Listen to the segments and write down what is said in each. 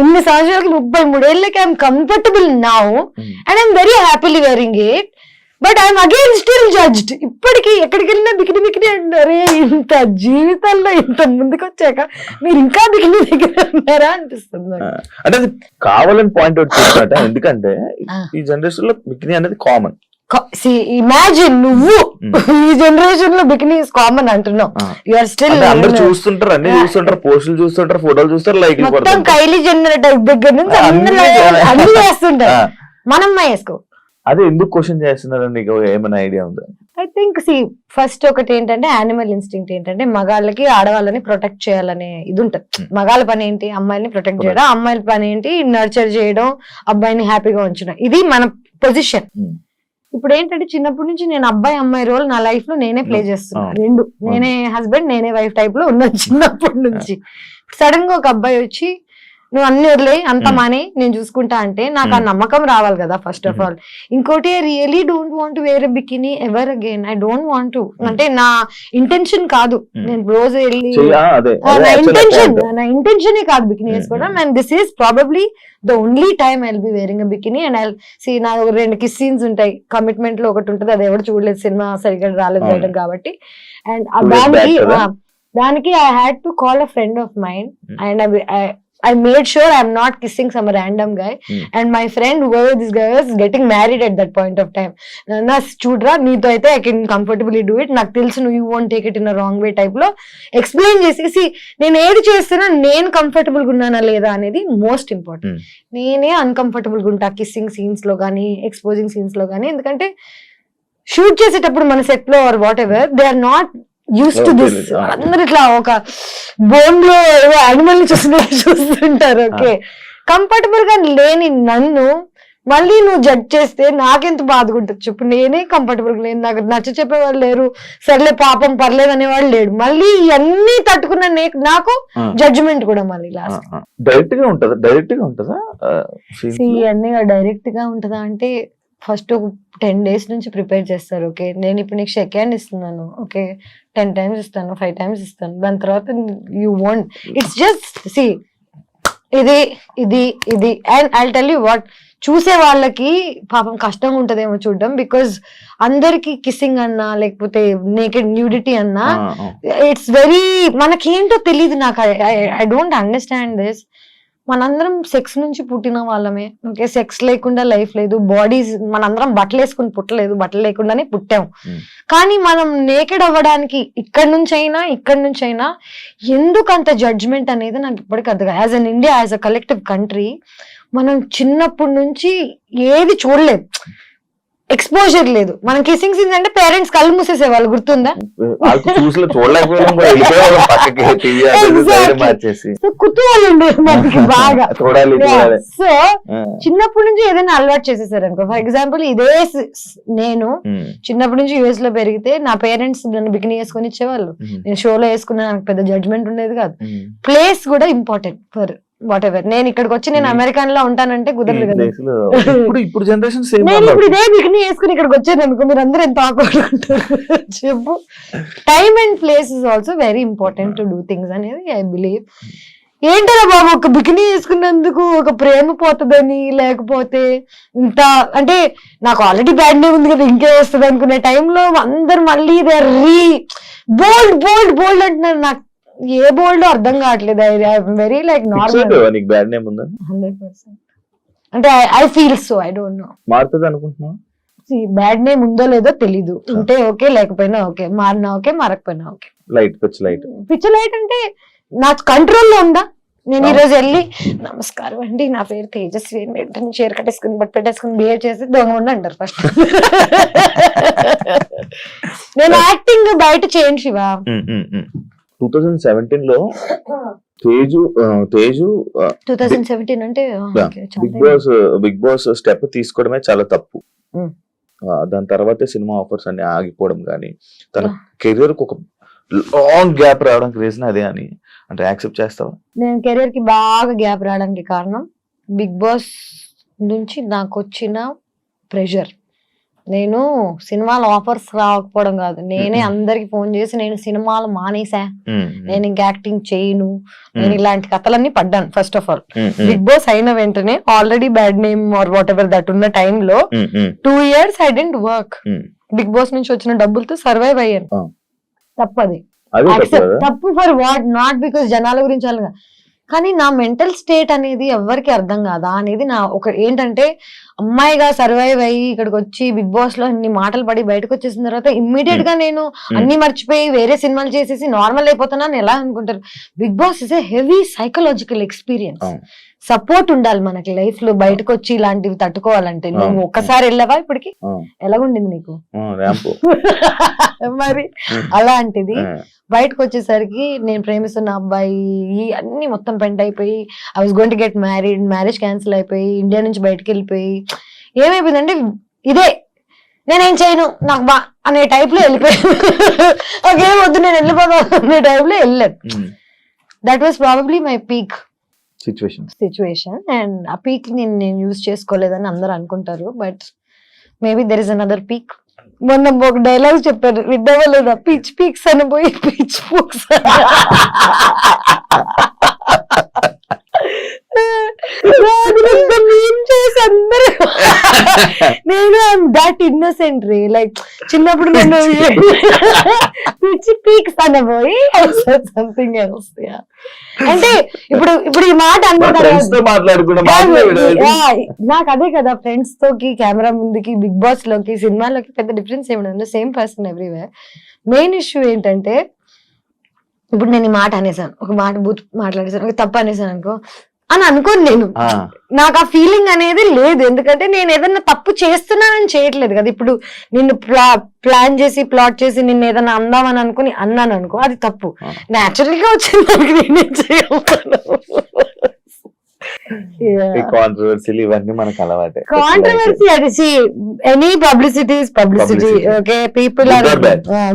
ఇన్ని సంవత్సరాలకి ముప్పై మూడేళ్ళకి I'm comfortable now and I'm very happily wearing it but I'm again still judged ఇప్పటికీ ఎక్కడికి వెళ్ళినా బికిని బికిని అంటారే. ఇంత జీవితంలో ఇంత ముందుకు వచ్చాక మీరు ఇంకా బికిని దగ్గర ఉన్నారా అనిపిస్తుంది. అంటే అది కావాలని పాయింట్ అవుట్ చేసినట్ట ఎందుకంటే. ఈ జనరేషన్లో బికినీ అనేది కామన్ ఇమాజిన్ నువ్వు. ఈ జనరేషన్లో బికినీ కామన్ అంటున్నావు. ఆ. యు ఆర్ స్టిల్ అందరు చూస్తుంటారు అన్ని చూస్తుంటారు పోస్టులు చూస్తుంటారు ఫోటోలు చూస్తారు లైక్ మొత్తం కైలీ జెన్నర్ దగ్గర నుంచి అన్ని చేస్తుంటారు. మనం వేసుకో. అదే ఎందుకు క్వశ్చన్ చేస్తున్నారు? నీకు ఏమైనా ఐడియా ఉందా? ఐ థింక్ సి ఫస్ట్ ఒకటి ఏంటంటే యానిమల్ ఇన్స్టింక్ట్ ఏంటంటే మగాళ్ళకి ఆడవాళ్ళని ప్రొటెక్ట్ చేయాలనే ఇది ఉంటుంది. Hmm. మగాళ్ళ పని ఏంటి? అమ్మాయిని ప్రొటెక్ట్ Correct. చేయడం అమ్మాయిల పని ఏంటి? నర్చర్ చేయడం అబ్బాయిని హ్యాపీగా ఉంచడం. ఇది మన పొజిషన్ Hmm. ఇప్పుడు ఏంటంటే చిన్నప్పటి నుంచి నేను అబ్బాయి అమ్మాయి రోల్ నా లైఫ్లో నేనే ప్లే. చేస్తున్నా. రెండు నేనే హస్బెండ్ నేనే వైఫ్ టైప్లో ఉన్నాను చిన్నప్పటి నుంచి సడన్గా ఒక అబ్బాయి వచ్చి నువ్వు అన్ని వదిలే అంత. మాని నేను చూసుకుంటా అంటే నాకు ఆ. నమ్మకం రావాలి కదా ఫస్ట్ ఆఫ్. ఆల్ ఇంకోటి I really don't want wear bikini ever again I don't want అంటే నా ఇంటెన్షన్ కాదు. నేను రోజు వెళ్ళి నా ఇంటెన్షన్. నా ఇంటెన్షన్ కాదు బికినీ వేసుకోవడం. And this is probably the only time I'll be wearing bikini and I see నా రెండు కిస్ సీన్స్ ఉంటాయి కమిట్మెంట్లో ఒకటి ఉంటుంది అది ఎవరు చూడలేదు సినిమా సరిగ్గా రాలేదు. బయటకు కాబట్టి అండ్ దానికి దానికి I had to call a friend of mind Hmm. I made sure I'm not kissing some random guy Hmm. And my friend this guy was getting married at that point of time నా చూడరా నీతో అయితే I can comfortably do it నాకు తెలుసు నువ్వు you won't take it in wrong way టైప్లో explain చేసేసి నేను ఏది చేస్తున్నా నేను కంఫర్టబుల్గా ఉన్నానా లేదా అనేది మోస్ట్ ఇంపార్టెంట్ Hmm. నేనే అన్కంఫర్టబుల్గా ఉంటా కిస్సింగ్ సీన్స్లో కానీ ఎక్స్పోజింగ్ సీన్స్లో కానీ ఎందుకంటే షూట్ చేసేటప్పుడు మన సెట్లో or whatever they are not use to this. అందరు ఇట్లా ఒక బోన్లో ఏదో యానిమల్ని చూస్తున్నట్టు చూస్తుంటారు ఓకే కంఫర్టబుల్గా లేని నన్ను మళ్ళీ నువ్వు జడ్జ్ చేస్తే నాకెంత బాధగా ఉంటుంది చెప్పు నేనే కంఫర్టబుల్గా లేను నాకు నచ్చ చెప్పేవాళ్ళు లేరు సర్లే పాపం పర్లేదు అనేవాళ్ళు లేడు మళ్ళీ ఇవన్నీ తట్టుకున్న నాకు. జడ్జిమెంట్ కూడా మళ్ళీ లాస్ట్. డైరెక్ట్గా ఉంటదా డైరెక్ట్గా ఉంటదా? ఇవన్నీ డైరెక్ట్గా ఉంటుందా అంటే ఫస్ట్ ఒక టెన్ డేస్ నుంచి ప్రిపేర్ చేస్తారు ఓకే? నేను ఇప్పుడు నీకు సెకండ్ హ్యాండ్ ఇస్తున్నాను ఓకే? టెన్ టైమ్స్ ఇస్తాను ఫైవ్ టైమ్స్ ఇస్తాను. దాని తర్వాత you want. It's just see ఇది ఇది ఇది. And I tell you what చూసే వాళ్ళకి పాపం కష్టంగా ఉంటదేమో చూడడం. బికాజ్ అందరికి కిస్సింగ్ అన్నా లేకపోతే నేకెడ్ న్యూడిటీ అన్నా. ఇట్స్ వెరీ మనకేంటో తెలియదు నాకు. ఐ డోంట్ అండర్స్టాండ్ దిస్ మనందరం సెక్స్ నుంచి పుట్టిన వాళ్ళమే. ఓకే సెక్స్ లేకుండా లైఫ్ లేదు. బాడీస్ మనందరం బట్టలు వేసుకుని పుట్టలేదు. బట్టలు లేకుండానే పుట్టాం. Hmm. కానీ మనం నేకెడ్ అవ్వడానికి ఇక్కడ నుంచి అయినా ఇక్కడ నుంచి అయినా ఎందుకు అంత జడ్జ్మెంట్ అనేది నాకు ఇప్పటికీ అర్థం as an India as a collective country మనం చిన్నప్పటి నుంచి ఏది చూడలేదు. ఎక్స్పోజర్ లేదు. మనం కిసింగ్ సీన్స్ అంటే పేరెంట్స్ కళ్ళు మూసేసేవాళ్ళు గుర్తుందా? వాళ్ళకి చూసి చూడలేకపోయాం కూడా వెళ్ళిపోయేవాళ్ళం పక్కకి టీవీ Exactly. మార్చేసి. సో కుతూహలం ఉండేది మనకి బాగా. సో. చిన్నప్పటి నుంచి ఏదైనా అలవాటు చేసేసారు అనుకో ఫర్ ఎగ్జాంపుల్ ఇదే నేను ఉమ్, చిన్నప్పటి నుంచి యుఎస్లో పెరిగితే నా పేరెంట్స్ నన్ను బికినీ వేసుకొని ఇచ్చేవాళ్ళు. ఉమ్, నేను షోలో వేసుకున్నా నాకు పెద్ద జడ్జ్మెంట్ ఉండేది కాదు. ప్లేస్ కూడా ఇంపార్టెంట్ ఫర్ వాట్ ఎవర్ నేను ఇక్కడికి వచ్చి నేను Hmm. అమెరికన్లో ఉంటానంటే కుదరదు కదా. ఇప్పుడు ఇప్పుడు జనరేషన్ సేమ్ నేను ఇప్పుడు ఇదే బికినీ వేసుకుని ఇక్కడికి వచ్చాను అనుకో మీరు అందరూ ఎంత చెప్పు. Time and place is also very important to do things అనేది ఐ బిలీవ్ ఏంటరా బాబు ఒక బికినీ వేసుకున్నందుకు ఒక ప్రేమ పోతుందని లేకపోతే ఇంత అంటే నాకు ఆల్రెడీ బ్యాడ్ నేమ్ ఉంది కదా ఇంకే వస్తుంది అనుకునే టైంలో అందరు మళ్ళీ రీ బోల్డ్ బోల్డ్ బోల్డ్ అంటున్నారు నాకు. ఏ బోల్డ్ అర్థం కావట్లేదు. ఐ వెరీ లైక్ నార్మల్ నీకు బ్యాడ్ నేమ్ హండ్రెడ్ పర్సెంట్ అంటే I feel so I don't know మారుతుంది అనుకుంటున్నావు? బ్యాడ్ నేమ్ ఉందో లేదో తెలీదు. ఉంటే ఓకే లేకపోయినా ఓకే. మారినా ఓకే మారకపోయినా ఓకే. లైట్ పిచ్ లైట్ పిచ్చ లైట్ అంటే నా కంట్రోల్లో ఉందా? నేను ఈ. రోజు వెళ్ళి నమస్కారం అండి నా పేరు తేజస్వి వెంటనే చీర కట్టేసుకుని బట్ పెట్టేసుకుని బిహేవ్ చేసి దొంగ ఉండి అంటారు ఫస్ట్ నేను యాక్టింగ్ బయట చేయండి శివ. టూ థౌజండ్ సెవెంటీన్లో Teju Teju two thousand seventeen అంటే Bigg Boss Bigg Boss step తీసుకోవడమే చాలా తప్పు. దాని తర్వాతే సినిమా ఆఫర్స్ అన్ని ఆగిపోవడం కానీ తన. కెరియర్ ఒక లాంగ్ గ్యాప్ రావడానికి రీజన్ అదే అని. అంటే యాక్సెప్ట్ చేస్తావా? నేను కెరీర్కి బాగా గ్యాప్ రావడానికి కారణం బిగ్ బాస్ నుంచి నాకు వచ్చిన ప్రెషర్ నేను సినిమాల ఆఫర్స్ రాకపోవడం కాదు. నేనే. అందరికి ఫోన్ చేసి నేను సినిమాలు మానేసా నేను ఇంకా యాక్టింగ్ చేయను. నేను ఇలాంటి కథలన్నీ పడ్డాను first of all Bigg Boss అయిన వెంటనే already bad name or whatever that ఉన్న టైంలో two years I didn't work. Bigg Boss నుంచి వచ్చిన డబ్బులతో సర్వైవ్ అయ్యాను. తప్పది. అదే తప్పు ఫర్ వాట్ నాట్ బికాస్ జనాల గురించి అలాగా కానీ నా మెంటల్ స్టేట్ అనేది ఎవరికి అర్థం కాదా? అనేది నా ఒక ఏంటంటే అమ్మాయిగా సర్వైవ్ అయ్యి ఇక్కడికి వచ్చి బిగ్ బాస్లో అన్ని మాటలు పడి బయటకు వచ్చేసిన తర్వాత ఇమ్మీడియట్గా నేను అన్ని మర్చిపోయి వేరే సినిమాలు చేసేసి నార్మల్ అయిపోతున్నాను ఎలా అనుకుంటారు? Bigg Boss is a heavy psychological experience. Support ఉండాలి మనకి లైఫ్లో బయటకు వచ్చి ఇలాంటివి తట్టుకోవాలంటే. నువ్వు. ఒక్కసారి వెళ్ళవా ఇప్పటికి? ఎలాగుండింది నీకు? మరి. అలాంటిది బయటకు వచ్చేసరికి నేను ప్రేమిస్తున్న అబ్బాయి అన్ని మొత్తం పెంట్ అయిపోయి I was going to get married marriage cancel అయిపోయి ఇండియా నుంచి బయటకు వెళ్ళిపోయి ఏమైపోయిందంటే ఇదే నేనేం చేయను నాకు బా అనే టైప్లో వెళ్ళిపోయాను. ఓకేం వద్దు నేను వెళ్ళిపోతాను అనే టైప్లో వెళ్ళాను that was probably my peak situation. Situation. And ఆ పీక్ నేను నేను యూజ్ చేసుకోలేదని అందరూ అనుకుంటారు. But maybe there is another peak మొన్న ఒక డైలాగ్ చెప్పారు. విడ్డవా లేదా పిచ్ పీక్స్ అని పోయి పిచ్ పూక్స్ నేను దట్ ఇన్నోసెంట్ రే. లైక్ చిన్నప్పుడు పిచ్చి పీక్స్ అనబోయి సంథింగ్ ఎల్స్ అంటే ఇప్పుడు ఇప్పుడు ఈ మాట నాకు అదే కదా ఫ్రెండ్స్ తోకి కెమెరా ముందుకి బిగ్ బాస్లోకి సినిమాలోకి పెద్ద డిఫరెన్స్ ఏమి same person everywhere main issue ఏంటంటే ఇప్పుడు నేను ఈ మాట అనేసాను. ఒక మాట బూత్ మాట్లాడేసాను. ఒక తప్పు అనేసాను అనుకో. అని అనుకోను నేను. నాకు ఆ ఫీలింగ్ అనేది లేదు. ఎందుకంటే నేను ఏదన్నా తప్పు చేస్తున్నానని చేయట్లేదు కదా. ఇప్పుడు నిన్ను ప్లా ప్లాన్ చేసి ప్లాట్ చేసి నిన్ను ఏదైనా అందామని అనుకుని అన్నాను అనుకో అది తప్పు. న్యాచురల్గా వచ్చింది నేనేం చేయగలను? ఈ కాంట్రవర్సీలు ఇవన్నీ మనకు అలవాటే. కాంట్రవర్సీ అది any publicity publicity. Okay people are.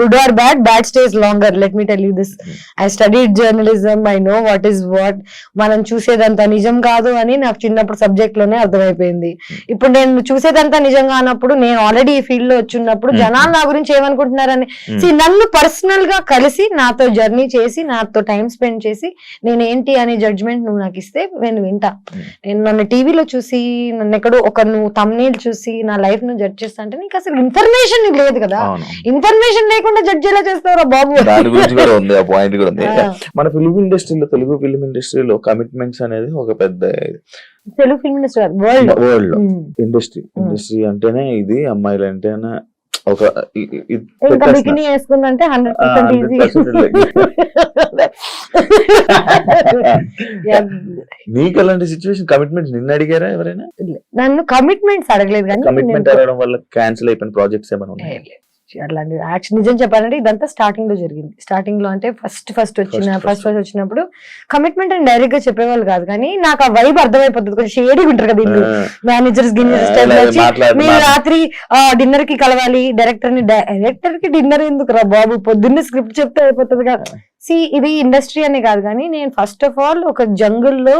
Good or bad bad stays longer let me tell you this I studied journalism I know what is what మనం చూసేదంతా నిజం కాదు అని నాకు చిన్నప్పుడు సబ్జెక్ట్లోనే అర్థమైపోయింది. ఇప్పుడు నేను చూసేదంతా నిజం కానప్పుడు నేను ఆల్రెడీ ఈ ఫీల్డ్లో వచ్చినప్పుడు Hmm. జనాలు నా గురించి ఏమనుకుంటున్నారని Hmm. See, నన్ను పర్సనల్గా కలిసి నాతో జర్నీ చేసి నాతో టైం స్పెండ్ చేసి నేను ఏంటి అనే జడ్జ్మెంట్ నువ్వు నాకు ఇస్తే నేను వింటా. నేను నన్ను టీవీలో చూసి నన్ను ఎక్కడో ఒక నువ్వు తమ్నేల్ చూసి నా లైఫ్ను జడ్జ్ చేస్తా అంటే నీకు అసలు ఇన్ఫర్మేషన్ లేదు కదా. ఇన్ఫర్మేషన్ లేకుండా జడ్జ్ ఎలా చేస్తావురా బాబు? దాని గురించి కూడా ఉంది ఆ పాయింట్ కూడా ఉంది. మన ఫిలిం ఇండస్ట్రీలో తెలుగు ఫిలిం ఇండస్ట్రీలో కమిట్మెంట్స్ అనేది ఒక పెద్ద తెలుగు ఫిల్మ్ ఇండస్ట్రీ వరల్డ్ వరల్డ్లో. ఇండస్ట్రీ ఇండస్ట్రీ అంటేనే ఇది అమ్మాయిలు అంటేనే ఒక ఇంకా. బికినీ వేసుకుందంటే హండ్రెడ్ పర్సెంట్ ఈజీ 100% నీకు అలాంటి సిచ్యువేషన్ కమిట్మెంట్స్ నిన్న అడిగారా ఎవరైనా? నన్ను కమిట్మెంట్స్ అడగలేదు కానీ కమిట్మెంట్ అడగడం వల్ల క్యాన్సిల్ అయిపోయిన ప్రాజెక్ట్స్ ఏమైనా ఉన్నాయి. అట్లాంటి యాక్షన్ నిజం చెప్పాలంటే ఇదంతా స్టార్టింగ్లో జరిగింది. స్టార్టింగ్లో అంటే ఫస్ట్ ఫస్ట్ వచ్చిన ఫస్ట్ ఫస్ట్ వచ్చినప్పుడు కమిట్మెంట్ అని డైరెక్ట్గా చెప్పేవాళ్ళు కాదు. కానీ నాకు ఆ వైబ్ అర్థమైపోతుంది. కొంచెం షేడీ ఉంటారు కదా ఇల్లు. మేనేజర్స్ గిన్నెర్స్ మీరు రాత్రి డిన్నర్కి కలవాలి. డైరెక్టర్ని డైరెక్టర్కి డిన్నర్ ఎందుకు రా బాబు? పొద్దున్నే స్క్రిప్ట్ చెప్తే అయిపోతుంది కదా. సి ఇది ఇండస్ట్రీ అనే కాదు. కానీ నేను ఫస్ట్ ఆఫ్ ఆల్ ఒక జంగుల్లో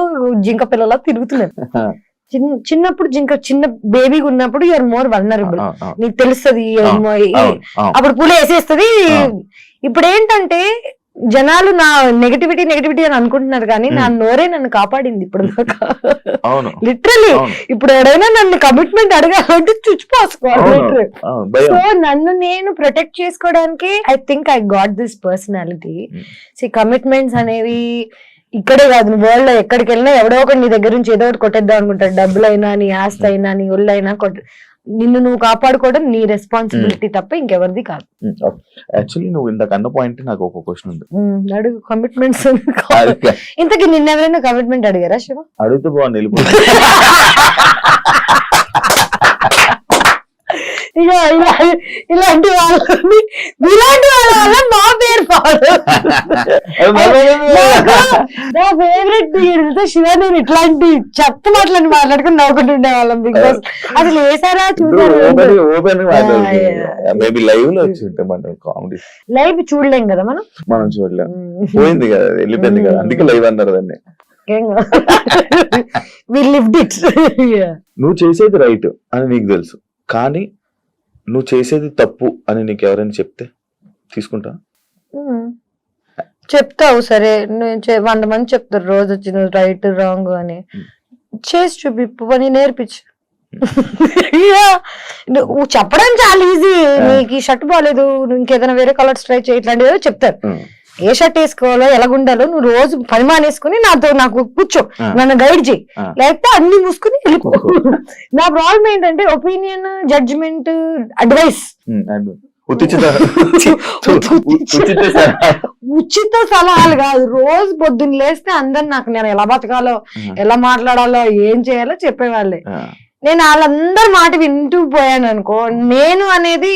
జింక పిల్లలా తిరుగుతున్నాను. చిన్నప్పుడు జింక చిన్న బేబీగా ఉన్నప్పుడు యూఆర్ మోర్ వల్నరబుల్ నీకు తెలుస్తుంది అప్పుడు పూలు వేసేస్తుంది. ఇప్పుడు ఏంటంటే జనాలు నా నెగటివిటీ నెగటివిటీ అని అనుకుంటున్నారు కానీ నా నోరే నన్ను కాపాడింది ఇప్పుడు లిటరలీ ఇప్పుడు ఎవడైనా నన్ను కమిట్మెంట్ అడగాలంటే చుచ్చిపోసుకోవాలి సో నన్ను నేను ప్రొటెక్ట్ చేసుకోవడానికి I think I got this personality. C commitments అనేవి ఇక్కడే కాదు వరల్డ్లో ఎక్కడికి వెళ్ళినా ఎవడో ఒకటి నీ దగ్గర నుంచి ఏదో ఒకటి కొట్టేద్దాం అనుకుంటాడు. డబ్బులైనా నీ ఆస్తి అయినా నీ ఒళ్ళైనా కొట్ట నిన్ను నువ్వు కాపాడుకోవడం నీ రెస్పాన్సిబిలిటీ తప్ప ఇంకెవరిది కాదు. యాక్చువల్లీ నువ్వు ఇందాక అన్న పాయింట్ నాకు ఒక క్వశ్చన్ ఉంది. అడుగు కమిట్మెంట్స్ ఇంతకి నిన్న ఎవరైనా కమిట్మెంట్ అడిగారా శివ? అడిగితే బాగుంది ఇక ఇలా ఇలాంటి వాళ్ళని ఇలాంటి వాళ్ళ వల్ల మా పేరు పాడు నా ఫేవరెట్ తెలుసా శివ నేను ఇట్లాంటి చెత్త మాటలని మాట్లాడుకుని నవ్వుకుంటుండే వాళ్ళం బిగ్ బాస్. అసలు వేసారా చూసారా. మేబీ లైవ్లో వచ్చి ఉంటే మన కామెడీ లైవ్ చూడలేం కదా మనం? మనం చూడలేం. పోయింది కదా వెళ్ళిపోయింది కదా. అందుకే లైవ్ అన్నారు దాన్ని. నువ్వు చేసేది రైట్ అని నీకు తెలుసు. కానీ నువ్వు చేసేది తప్పు అని నీకు ఎవరైనా చెప్తే తీసుకుంటా. చెప్తావు సరే. వంద మంది చెప్తారు రోజు వచ్చి నువ్వు రైట్ రాంగ్ అని. చేసి చూపి పని నేర్పించు. నువ్వు చెప్పడం చాలా ఈజీ నీకు ఈ షర్ట్ బాగాలేదు నువ్వు ఇంకేదైనా వేరే కలర్స్ ట్రై చేయి ఇట్లాంటివి ఏదో చెప్తారు. ఏ షర్ట్ వేసుకోవాలో ఎలాగుండాలో నువ్వు రోజు పని మానేసుకుని నాతో నాకు కూర్చో. నన్ను గైడ్ చేయి. లేకపోతే అన్ని మూసుకుని వెళ్ళిపో. నా ప్రాబ్లం ఏంటంటే ఒపీనియన్ జడ్జిమెంట్ అడ్వైస్ ఉచిత ఉచిత సలహా. ఉచిత సలహాలు కాదు. రోజు పొద్దున్న లేస్తే అందరు నాకు నేను ఎలా బతకాలో ఎలా మాట్లాడాలో ఏం చేయాలో చెప్పేవాళ్ళే. నేను వాళ్ళందరి మాట వింటూ పోయాను అనుకో నేను అనేది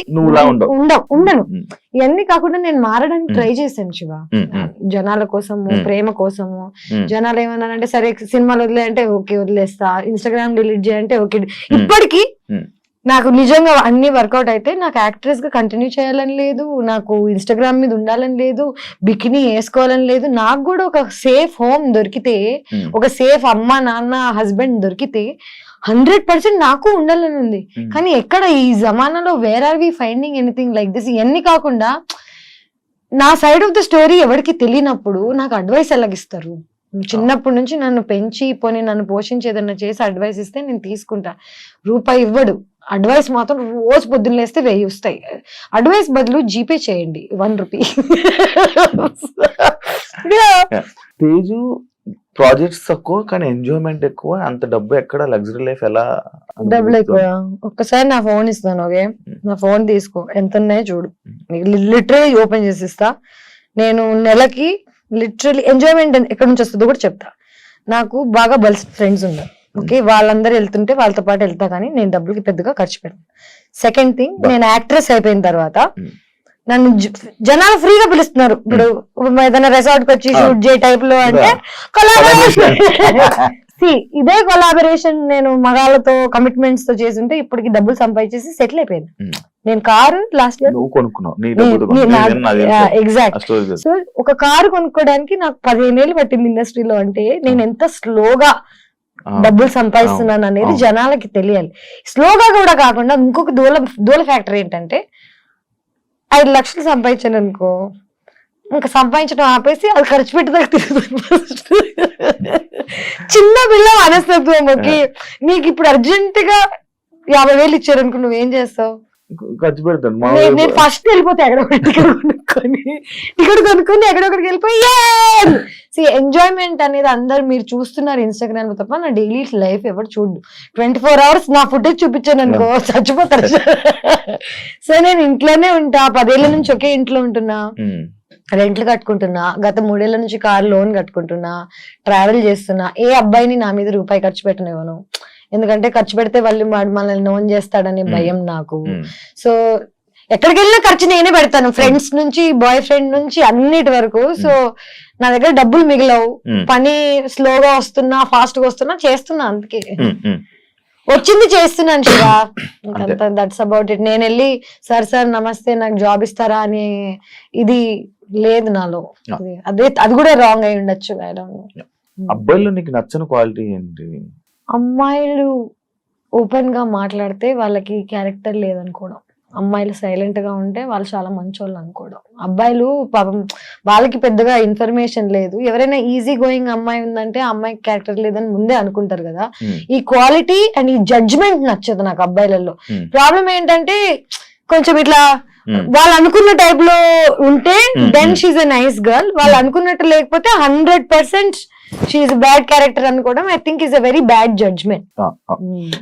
ఉండవు. ఉండను ఇవన్నీ కాకుండా నేను మారడానికి. ట్రై చేశాను శివ జనాల కోసము. ప్రేమ కోసము. జనాలు ఏమన్నారంటే సరే సినిమాలు వదిలే అంటే ఓకే వదిలేస్తా ఇన్స్టాగ్రామ్ డిలీట్ చేయంటే ఓకే ఇప్పటికీ. నాకు నిజంగా అన్ని వర్కౌట్ అయితే నాకు యాక్ట్రెస్గా కంటిన్యూ చేయాలని లేదు నాకు ఇన్స్టాగ్రామ్ మీద ఉండాలని లేదు బికినీ వేసుకోవాలని లేదు నాకు కూడా ఒక సేఫ్ హోమ్ దొరికితే ఒక సేఫ్ అమ్మ నాన్న హస్బెండ్ దొరికితే హండ్రెడ్ పర్సెంట్ నాకు ఉండాలని ఉంది. ఉమ్. కానీ ఎక్కడ ఈ జమానాలో where are we finding anything like this ఇవన్నీ కాకుండా నా సైడ్ ఆఫ్ ద స్టోరీ ఎవరికి తెలియనప్పుడు నాకు అడ్వైస్ ఎలాగిస్తారు? చిన్నప్పటి నుంచి నన్ను పెంచి పోనీ నన్ను పోషించి ఏదన్నా చేసి అడ్వైస్ ఇస్తే నేను తీసుకుంటా. రూపాయి ఇవ్వడు. అడ్వైస్ మాత్రం రోజు పొద్దున్న లేస్తే వెయ్యి వస్తాయి. అడ్వైస్ బదులు జీపే చేయండి. One rupee. తేజు ప్రాజెక్ట్స్ తక్కువ కానీ ఎంజాయ్మెంట్ ఎక్కువ. అంత డబ్బు ఎక్కడ లగ్జరీ లైఫ్ ఎలా డబ్బులు ఎక్కువ. ఒక్కసారి నా ఫోన్ ఇస్తాను ఓకే? నా ఫోన్ తీసుకో. ఎంత ఉన్నాయో చూడు. లిటరలీ ఓపెన్ చేసి ఇస్తా నేను నెలకి లిటరలీ ఎంజాయ్మెంట్ ఎక్కడి నుంచి వస్తుందో కూడా చెప్తా. నాకు బాగా బల్స్ ఫ్రెండ్స్ ఉన్నారు. ఓకే? వాళ్ళందరూ వెళ్తుంటే వాళ్ళతో పాటు వెళ్తా కానీ నేను డబ్బులకి పెద్దగా ఖర్చు పెట్టను. సెకండ్ థింగ్ నేను యాక్ట్రెస్ అయిపోయిన తర్వాత. నన్ను జనాలు ఫ్రీగా పిలుస్తున్నారు. ఇప్పుడు ఏదైనా రెసార్ట్కి వచ్చి. షూట్ చేయ టైప్లో అంటే కొలాబరేషన్ ఇదే కొలాబరేషన్ నేను మగాళ్ళతో కమిట్మెంట్స్తో చేస్తుంటే ఇప్పటికి డబ్బులు సంపాదించేసి సెటిల్ అయిపోయింది. నేను car last year. Exact. So ఒక కారు కొనుక్కోవడానికి నాకు పదిహేను ఏళ్ళు పట్టింది ఇండస్ట్రీలో అంటే నేను ఎంత స్లోగా డబ్బులు సంపాదిస్తున్నాను అనేది. జనాలకి తెలియాలి. స్లోగా కూడా కాకుండా ఇంకొక దూల దూల ఫ్యాక్టర్ ఏంటంటే ఐదు లక్షలు సంపాదించాను అనుకో. ఇంకా సంపాదించడం ఆపేసి అది ఖర్చు పెట్టేదాకా తిరుగుతాను. చిన్న పిల్ల మనస్తత్వం ఓకే నీకు ఇప్పుడు అర్జెంట్గా యాభై వేలు ఇచ్చారు అనుకో నువ్వేం చేస్తావు? ఖర్చు పెడతాను. మా నేను- ఫస్ట్ వెళ్ళిపోతే ఎక్కడ కొనుక్కొని టికెట్ కొనుక్కొని ఎక్కడొక్కడికి వెళ్ళిపోయి సి ఎంజాయ్మెంట్ అనేది అందరు మీరు చూస్తున్నారు ఇన్స్టాగ్రామ్ తప్ప నా డైలీ లైఫ్ ఎవరు చూడు ట్వంటీ ఫోర్ అవర్స్ నా ఫుటేజ్ చూపించాను అనుకో చచ్చిపోతారు. సో నేను ఇంట్లోనే ఉంటా. పదేళ్ళ నుంచి ఒకే ఇంట్లో ఉంటున్నా. ఉమ్, రెంట్లు కట్టుకుంటున్నా. గత మూడేళ్ళ నుంచి కార్ లోన్ కట్టుకుంటున్నా. ట్రావెల్ చేస్తున్నా. ఏ అబ్బాయిని నా మీద రూపాయి ఖర్చు పెట్టనివ్వను. ఎందుకంటే ఖర్చు పెడితే వాళ్ళు మనల్ని నోన్ చేస్తాడనే Hmm. భయం నాకు. సో ఎక్కడికి వెళ్ళినా ఖర్చు నేనే పెడతాను. ఫ్రెండ్స్ నుంచి బాయ్ ఫ్రెండ్ నుంచి అన్నిటి వరకు. సో నా దగ్గర డబ్బులు మిగిలవు. పని స్లోగా వస్తున్నా ఫాస్ట్గా వస్తున్నా చేస్తున్నా అందుకే. వచ్చింది చేస్తున్నాను శివ. దట్స్ అబౌట్ ఇట్ నేను వెళ్ళి సార్ సార్ నమస్తే నాకు జాబ్ ఇస్తారా? అని ఇది లేదు నాలో. అది- అదే కూడా రాంగ్ అయి ఉండొచ్చు. అబ్బాయిలో నీకు నచ్చని క్వాలిటీ ఏంటి? అమ్మాయిలు ఓపెన్గా మాట్లాడితే వాళ్ళకి క్యారెక్టర్ లేదనుకోవడం. అమ్మాయిలు సైలెంట్గా ఉంటే వాళ్ళు చాలా మంచోళ్ళు అనుకోవడం. అబ్బాయిలు పాపం వాళ్ళకి పెద్దగా ఇన్ఫర్మేషన్ లేదు. ఎవరైనా ఈజీ గోయింగ్ అమ్మాయి ఉందంటే ఆ అమ్మాయికి క్యారెక్టర్ లేదని ముందే అనుకుంటారు కదా. ఉమ్, ఈ క్వాలిటీ అండ్ ఈ జడ్జ్మెంట్ నచ్చదు నాకు అబ్బాయిలలో. ప్రాబ్లం ఏంటంటే కొంచెం ఇట్లా ఉమ్. వాళ్ళు అనుకున్న టైప్లో ఉంటే Hmm, then hmm. She's a nice girl వాళ్ళు అనుకున్నట్టు లేకపోతే hundred percent she's bad character అనుకోవడం I think is a very bad judgement.